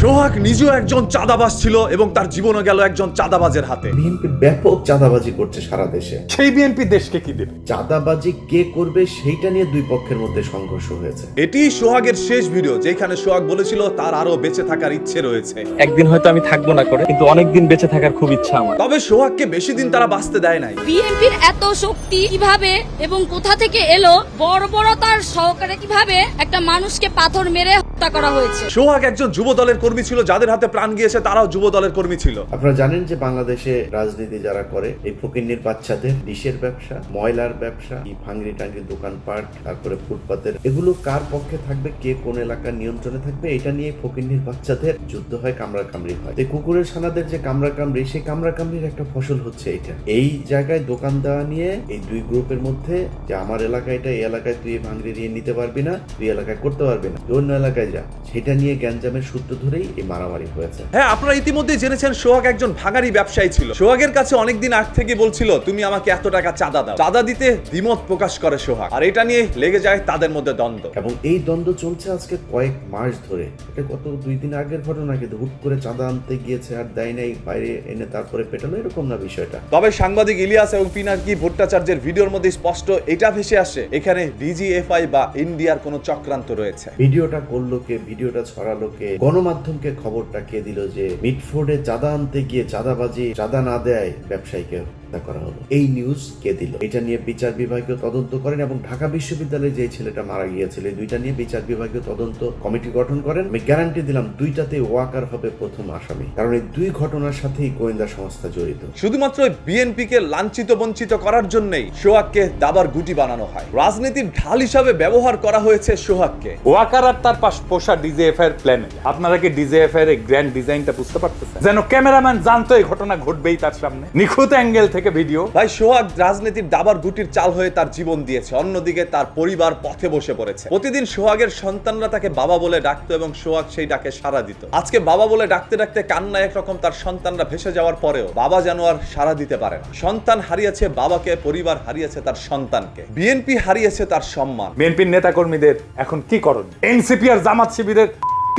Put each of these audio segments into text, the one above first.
সোহাগ নিজেও একজন চাঁদাবাজ ছিল এবং তার জীবনও গেল একজন চাঁদাবাজের হাতে। বিএনপি ব্যাপক চাঁদাবাজি করছে সারা দেশে। সেই বিএনপি দেশকে কি দেবে? চাঁদাবাজি কে করবে সেইটা নিয়ে দুই পক্ষের মধ্যে সংঘর্ষ হয়েছে। এটি সোহাগের শেষ ভিডিও যেখানে সোহাগ বলেছিল তার আরও বেঁচে থাকার ইচ্ছে রয়েছে। একদিন হয়তো আমি থাকব না করে কিন্তু অনেকদিন বেঁচে থাকার খুব ইচ্ছা আমার। তবে সোহাগকে বেশি দিন তারা বাঁচতে দেয় নাই। বিএনপির এত শক্তি কীভাবে এবং কোথা থেকে এলো বর্বরতার সহকারে কীভাবে একটা মানুষকে পাথর মেরে হত্যা করা হয়েছে। সোহাগ একজন যুব দলের কর্মী ছিল যাদের হাতে প্রাণ গিয়েছে তারাও যুব দলের কর্মী ছিল। আপনারা জানেন যে বাংলাদেশে রাজনীতি যারা করে এই ফকিন্নির বাচ্চাদের ডিশের ব্যবসা ময়লার ব্যবসা এই ভাঙ্গি টাঙ্গি দোকানপাট তারপরে ফুটপাতের এগুলো কার পক্ষে থাকবে কে কোন এলাকার নিয়ন্ত্রণে থাকবে এটা নিয়ে ফকিন্নির বাচ্চাদের যুদ্ধ হয় কামড়া কামড়ি হয়। এই কুকুরের সানাদের যে কামড়া কামড়ি সেই কামড়া কামড়ির একটা ফসল হচ্ছে এটা। এই জায়গায় দোকান দেওয়া নিয়ে এই দুই গ্রুপের মধ্যে যে আমার এলাকায় এটা এই এলাকায় তুই ভাঙড়ি নিয়ে নিতে পারবি না তুই এলাকায় করতে পারবি না। অন্য এলাকায় সেটা নিয়ে গ্যাঞ্জামের সূত্র ধরেই এই মারামারি হয়েছে। হ্যাঁ আপনারা ইতিমধ্যে জেনেছেন সোহাগ একজন ব্যবসায়ী ছিল। সোহাগের কাছে অনেকদিন আগ থেকে বলছিল তুমি আমাকে এত টাকা চাঁদা দাও। চাঁদা দিতে দ্বিমত প্রকাশ করে সোহাগ। আর এটা নিয়ে লেগে যায় তাদের মধ্যে দ্বন্দ্ব। এবং এই দ্বন্দ্ব চলছে আজকে কয়েক মাস ধরে। এটা কত দুই দিন আগের ঘটনা কিন্তু হুট করে চাঁদা আনতে গিয়েছে আর দেয় নাই বাইরে এনে তারপরে পেটালো এরকম না বিষয়টা। তবে সাংবাদিক ইলিয়াস এবং পিনাকি ভট্টাচার্যের ভিডিওর মধ্যে স্পষ্ট এটা ভেসে আসে। এখানে ডিজিএফআই বা ইন্ডিয়ার কোনো চক্রান্ত রয়েছে। ভিডিওটা করল কে, ভিডিওটা ছড়ালো কে, গণমাধ্যমকে খবরটা কে দিল যে মিটফোর্ডে চাঁদা আনতে গিয়ে চাঁদাবাজি, চাঁদা না দেয় ব্যবসায়ীকে হত্যা করা হলো। এই নিউজ কে দিল? এটা নিয়ে বিচার বিভাগীয় তদন্ত করেন এবং ঢাকা বিশ্ববিদ্যালয়ে যে ছেলেটা মারা গিয়েছিল দুইটা নিয়ে বিচার বিভাগীয় তদন্ত কমিটি গঠন করেন। আমি গ্যারান্টি দিলাম দুইটাতে ওয়াকার হবে প্রথম আসামি। কারণ এই দুই ঘটনার সাথেই গোয়েন্দা সংস্থা জড়িত। শুধুমাত্র বিএনপি কে লাঞ্ছিত বঞ্চিত করার জন্যই সোহাগকে দাবার গুটি বানানো হয়। রাজনীতির ঢাল হিসাবে ব্যবহার করা হয়েছে সোহাগকে। ওয়াকার আর তার পাশ পোষা ডিজেএফ এর প্ল্যান আপনারা কি ডিজেএফ এর গ্র্যান্ড ডিজাইনটা বুঝতে পারতেছেন? যেন ক্যামেরাম্যান জানতো এই ঘটনা ঘটবেই তার সামনে। নিখুঁত অ্যাঙ্গেল থেকে ভিডিও। ভাই সোহাগ রাজনীতির দাবার গুটির চাল হয়ে তার জীবন দিয়েছে অন্যদিকে তার পরিবার পথে বসে পড়েছে। প্রতিদিন সোহাগের সন্তানরা তাকে বাবা বলে ডাকতো এবং সোহাগ সেই ডাকে সাড়া দিত। আজকে বাবা বলে ডাকতে ডাকতে কান্না একরকম তার সন্তানরা ভেসে যাওয়ার পরেও বাবা যেন আর সাড়া দিতে পারে না। সন্তান হারিয়েছে বাবাকে পরিবার হারিয়েছে তার সন্তানকে। বিএনপি হারিয়েছে তার সম্মান। বিএনপির নেতাকর্মীদের এখন কি করণ এনসিপি আর জামাত শিবিরের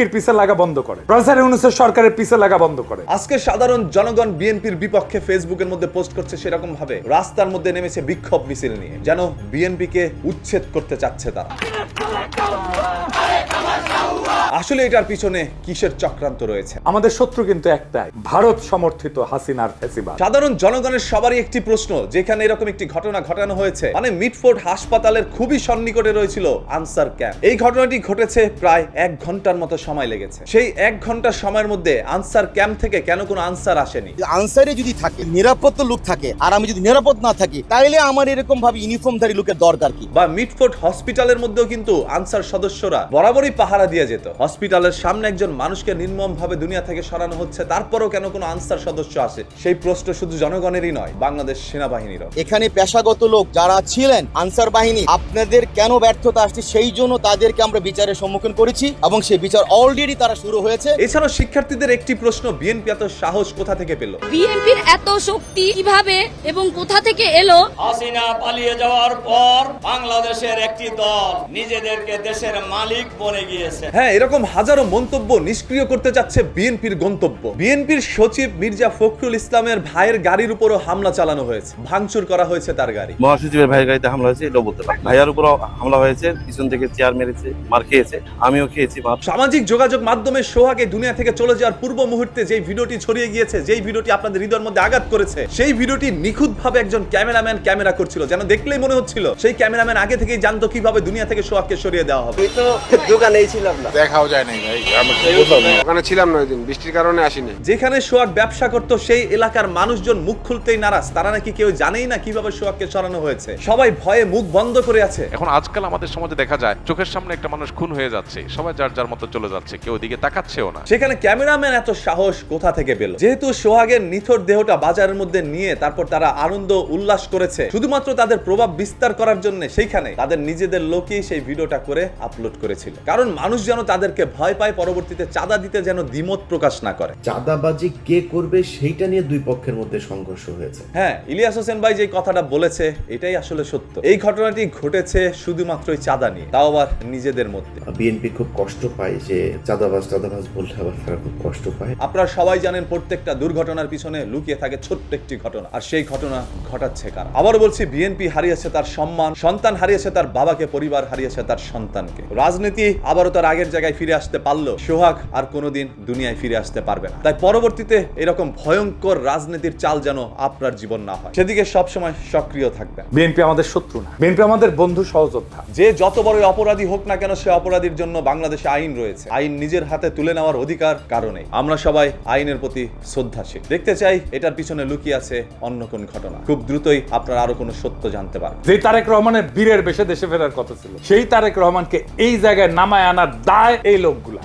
এর পিছে লাগা বন্ধ করে। প্রফেসর ইউনুসের সরকারের পিছে লাগা বন্ধ করে। আজকে সাধারণ জনগণ বিএনপির বিপক্ষে ফেসবুকের মধ্যে পোস্ট করছে সেরকম ভাবে রাস্তার মধ্যে নেমেছে বিক্ষোভ মিছিল নিয়ে। যেন বিএনপিকে উচ্ছেদ করতে চাচ্ছে তারা। আসলে এটার পিছনে কিসের চক্রান্ত রয়েছে? আমাদের শত্রু কিন্তু একটাই ভারত সমর্থিত হাসিনার ফেসিবাদ। সাধারণ জনগণের সবারই একটি প্রশ্ন যেখানে এরকম একটি ঘটনা ঘটানো হয়েছে। মানে মিটফোর্ড হাসপাতালের খুবই সন্নিকটে রয়েছিল আনসার ক্যাম্প। এই ঘটনাটি ঘটেছে প্রায় এক ঘণ্টার মতো সময় লেগেছে। সেই এক ঘণ্টার সময়ের মধ্যে আনসার ক্যাম্প থেকে কেন কোনো আনসার আসেনি? আনসারে যদি থাকে নিরাপত্তা লোক থাকে আর আমি যদি নিরাপদ না থাকি তাইলে আমার এরকম ভাবে ইউনিফর্মধারী লোকের দরকার কি? বা মিটফোর্ড হসপিটালের মধ্যেও কিন্তু আনসার সদস্যরা বরাবরই পাহারা দিয়ে যেত। হসপিটালের সামনে একজন মানুষকে নির্মম ভাবে দুনিয়া থেকে সরানো হচ্ছে তারপরও কেন কোনো আনসার সদস্য আসে? সেই প্রশ্ন শুধু জনগণেরই নয় বাংলাদেশ সেনাবাহিনীরও। এখানে পেশাগত লোক যারা ছিলেন আনসার বাহিনী আপনাদের কেন ব্যর্থতা আসছে সেই জন্য তাদেরকে আমরা বিচারের সম্মুখীন করেছি এবং সেই বিচার অলরেডি তারা শুরু হয়েছে। এছাড়াও শিক্ষার্থীদের একটি প্রশ্ন বিএনপি এত সাহস কোথা থেকে পেল? বিএনপির এত শক্তি কীভাবে এবং কোথা থেকে এলো? হাসিনা পালিয়ে যাওয়ার পর বাংলাদেশের একটি দল নিজেদেরকে দেশের মালিক বনে গিয়েছে। হ্যাঁ এরকম হাজারো মন্তব্য নিষ্ক্রিয় করতে চাচ্ছে বিএনপির গন্তব্য। বিএনপির সচিব মির্জা ফখরুল ইসলামের ভাইয়ের গাড়ির উপরও হামলা চালানো হয়েছে। ভাঙচুর করা হয়েছে তার গাড়ি। মহাসচিবের ভাইয়ের গাড়িতে হামলা হয়েছে এটাও বলতে পারি ভাইয়ার উপর হামলা হয়েছে পিছন থেকে চেয়ার মেরেছে মার খেয়েছে আমিও খেয়েছি সামাজিক যোগাযোগ মাধ্যমে সোহাগ দুনিয়া থেকে চলে যাওয়ার পূর্ব মুহূর্তে যেই ভিডিওটি ছড়িয়ে গিয়েছে যেই ভিডিওটি আপনাদের হৃদয়ের মধ্যে আঘাত করেছে সেই ভিডিওটি নিখুঁতভাবে একজন ক্যামেরাম্যান ক্যামেরা করছিল যেন দেখলেই মনে হচ্ছিল সেই ক্যামেরাম্যান আগে থেকেই জানতো কীভাবে দুনিয়া থেকে সোহাগকে সরিয়ে দেওয়া হবে। দেখাও যায় নাই ভাই আমি ওখানে ছিলাম না ওই বৃষ্টির কারণে আসিনি। যেখানে সোহাগ ব্যবসা করত সেই এলাকার মানুষজন মুখ খুলতেই নারাজ। তারা নাকি কেউ জানেই না কীভাবে সোহাগকে সরানো হয়েছে। সবাই ভয়ে মুখ বন্ধ করে আছে। এখন আজকাল আমাদের সমাজে দেখা যায় চোখের সামনে একটা মানুষ খুন হয়ে যাচ্ছে সবাই যার যার মতো চলে যাচ্ছে কেউ ওদিকে তাকাচ্ছেও না। সেখানে ক্যামেরাম্যান এত সাহস কোথা থেকে পেল? যেহেতু সোহাগের নিথর দেহটা বাজারের মধ্যে নিয়ে তারপর তারা আনন্দ উল্লাস করেছে শুধুমাত্র তাদের প্রভাব বিস্তার করার জন্য সেইখানে তাদের নিজেদের লোকই সেই ভিডিওটা করে আপলোড করেছিল। কারণ মানুষ যেন তাদেরকে ভয় পায় পরবর্তীতে চাঁদা দিতে যেন দ্বিমত প্রকাশ না করে। চাঁদাবাজি কে করবে সেইটা নিয়ে দুই পক্ষের মধ্যে সংঘর্ষ হয়েছে। হ্যাঁ ইলিয়াস হোসেন ভাই যে কথাটা বলেছে এটাই আসলে সত্য। এই ঘটনাটি ঘটেছে শুধুমাত্রই চাঁদা নিয়ে তাও আবার নিজেদের মধ্যে। বিএনপি খুব কষ্ট পায় যে চাঁদাবাজ চাঁদাবাজ বললে আবার তারা খুব কষ্ট পায়। আপনারা সবাই জানেন প্রত্যেকটা দুর্ঘটনার পিছনে লুকিয়ে থাকে ছোট্ট একটি ঘটনা আর সেই ঘটনা ঘটাচ্ছে কারা? আবার বলছি বিএনপি হারিয়েছে তার সম্মান সন্তান হারিয়েছে তার বাবাকে পরিবার হারিয়েছে তার সন্তানকে। রাজনীতি আবারও তার আগের জায়গায় ফিরে আসতে পারল সোহাগ আর কোনোদিন দুনিয়ায় ফিরে আসতে পারবে না। তাই পরবর্তীতে এরকম ভয়ঙ্কর রাজনীতির চাল যেন আপনার জীবন না হয়। সেদিকে সবসময় সক্রিয় থাকবেন। বিএনপি আমাদের শত্রু না। বিএনপি আমাদের বন্ধু সহযোদ্ধা। যে যত বড় অপরাধী হোক না কেন সে অপরাধীর জন্য বাংলাদেশে আইন রয়েছে। আইন নিজের হাতে তুলে নেওয়ার অধিকার কারণে আমরা সবাই আইনের প্রতি শ্রদ্ধাশীল। দেখতে চাই এটার পিছনে লুকিয়ে আছে অন্য কোন ঘটনা। খুব দ্রুতই আপনারা আরও কোনো সত্য জানতে পারবেন। যে তারেক রহমানের বীরের বেশে দেশে ফেরার কথা ছিল সেই তারেক রহমানকে এই জায়গায় নামায় আনার দায় এই লোকগুলা।